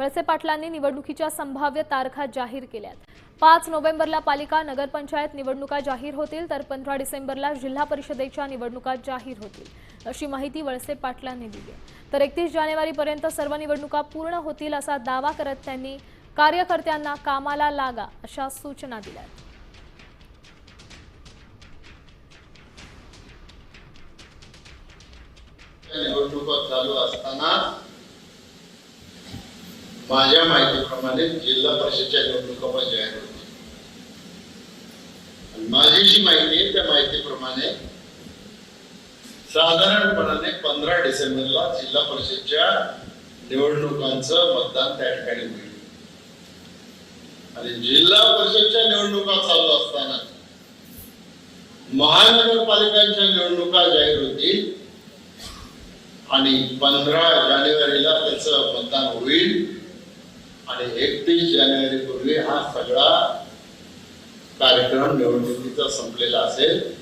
वळसे पाटलांनी निवडणुकीच्या संभाव्य तारखा जाहीर केल्यात. पाच नोव्हेंबरला पालिका नगरपंचायत निवडणुका जाहीर होतील तर पंधरा डिसेंबरला जिल्हा परिषदेच्या निवडणुका जाहीर होतील अशी माहिती वळसे पाटलांनी दिली. तर एकतीस जानेवारीपर्यंत सर्व निवडणुका पूर्ण होतील असा दावा करत त्यांनी कार्यकर्त्यांना कामाला लागा अशा सूचना दिल्या. निवडणुका चालू असताना माझ्या माहितीप्रमाणे जिल्हा परिषदच्या निवडणुका पण जाहीर होतील. माझी जी माहिती आहे त्या माहितीप्रमाणे साधारणपणाने पंधरा डिसेंबरला जिल्हा परिषदच्या निवडणुकांचं मतदान त्या ठिकाणी होईल. आणि जिल्हा परिषदच्या निवडणुका चालू असताना महानगरपालिकांच्या निवडणुका जाहीर होतील आणि पंधरा जानेवारीला त्याचं मतदान होईल. आणि एकतीस जानेवारी पूर्वी हा सगळा कार्यक्रम निवडणुकीचा संपलेला असेल.